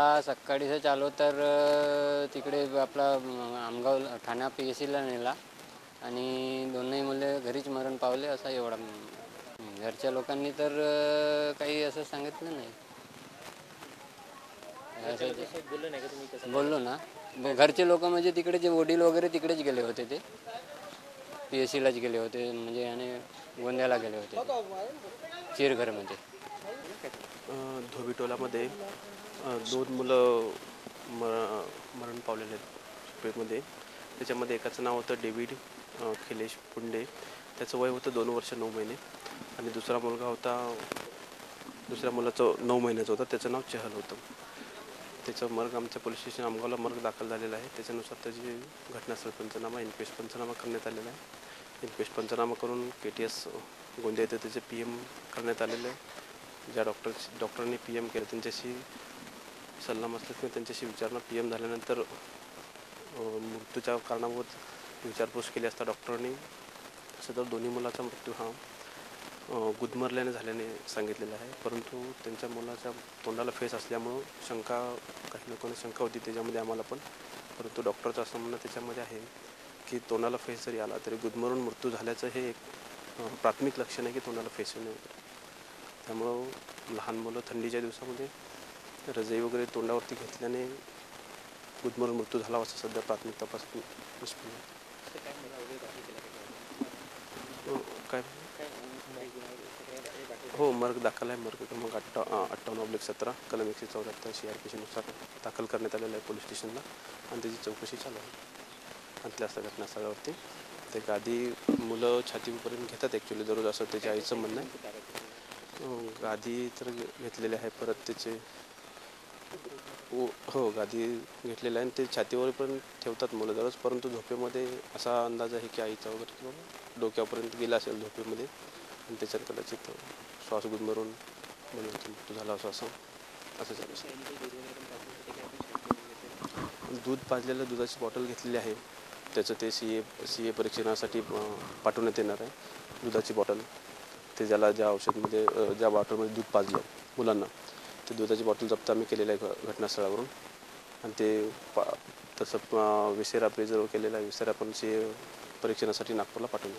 सकाळीचं चालू तर तिकडे आपला आमगाव ठाणा पी एस सीला नेला. आणि दोनही मुले घरीच मरण पावले असा एवढा घरच्या लोकांनी तर काही असं सांगितलं नाही. बोललो ना. घरचे लोक म्हणजे तिकडे जे वडील वगैरे तिकडेच गेले होते ते. पी एस सीलाच गेले होते. म्हणजे आणि गोंद्याला गेले होते. चिरघरमध्ये. धोबीटोलामध्ये दोन मुलं मर मरण पावलेले आहेत पेमध्ये त्याच्यामध्ये एकाचं नाव होतं डेव्हिड खिलेश पुंडे. त्याचं वय होतं दोन वर्ष नऊ महिने. आणि दुसरा मुलगा होता दुसऱ्या मुलाचं नऊ महिन्याचं होतं. त्याचं नाव चहल होतं. त्याचं मर्ग आमच्या पोलीस स्टेशन आमगावला मर्ग दाखल झालेला आहे. त्याच्यानुसार त्याची घटनास्थळ पंचनामा इन्क्वेस्ट पंचनामा करण्यात आलेला आहे. इन्क्वेस्ट पंचनामा करून के टी एस गोंदिया येथे त्याचे पी एम करण्यात आलेले आहे. ज्या डॉक्टर डॉक्टरांनी पी एम केलं त्यांच्याशी सल्ला मसलत किंवा त्यांच्याशी विचारणं पी एम झाल्यानंतर मृत्यूच्या कारणाबाबत विचारपूस केली असता डॉक्टरांनी सदर दोन्ही मुलाचा मृत्यू हा गुदमरल्याने झाल्याने सांगितलेलं आहे. परंतु त्यांच्या मुलाच्या तोंडाला फेस असल्यामुळं शंका काही लोकांना शंका होती त्याच्यामध्ये आम्हाला पण. परंतु डॉक्टरचं असं म्हणणं त्याच्यामध्ये आहे की तोंडाला फेस जरी आला तरी गुदमरून मृत्यू झाल्याचं हे एक प्राथमिक लक्षण आहे की तोंडाला फेस येणे. वगैरे त्यामुळं लहान मुलं थंडीच्या दिवसामध्ये रजाई वगैरे तोंडावरती घेतल्याने गुदमरून मृत्यू झाला असं सध्या प्राथमिक तपास हो, काय? हो मर्ग दाखल आहे. मर्ग क्रमांक अठ्ठा अठ्ठावन्न ऑब्लिक सतरा कलम एकशे चौऱ्याहत्तर सी आर पीसीनुसार दाखल करण्यात आलेलं आहे पोलीस स्टेशनला. आणि त्याची चौकशी चालू आहे. आणि त्या घटनास्थळावरती ते गादी मुलं छातीपर्यंत घेतात. ॲक्च्युली दररोज असं त्याच्या आईचं म्हणणं आहे. हो, गादी तर घेतलेली घेतलेले आहे परत त्याचे. हो, हो गादी घेतलेलं आहे आणि ते छातीवर पण ठेवतात मुलं दररोज परंतु झोपेमध्ये असा अंदाज आहे की आईचा वगैरे किंवा डोक्यापर्यंत गेला असेल झोपेमध्ये आणि त्याच्यात कदाचित श्वास गुदमरून मुलांचा मृत्यू झाला असं असं असं झालं दूध पाजलेलं दुधाची बॉटल घेतलेली आहे. त्याचं ते सी ए सी ए परीक्षणासाठी पाठवण्यात येणार आहे दुधाची बॉटल. ते ज्याला ज्या औषधमध्ये ज्या बॉटलमध्ये दूध पाजलं मुलांना ते दुधाची बॉटल जप्त आम्ही केलेलं आहे घ- घटनास्थळावरून. आणि ते पा तसं विसेरा प्रिझर्व केलेलं आहे विसेरा पण सी ए परीक्षणासाठी नागपूरला पाठवलं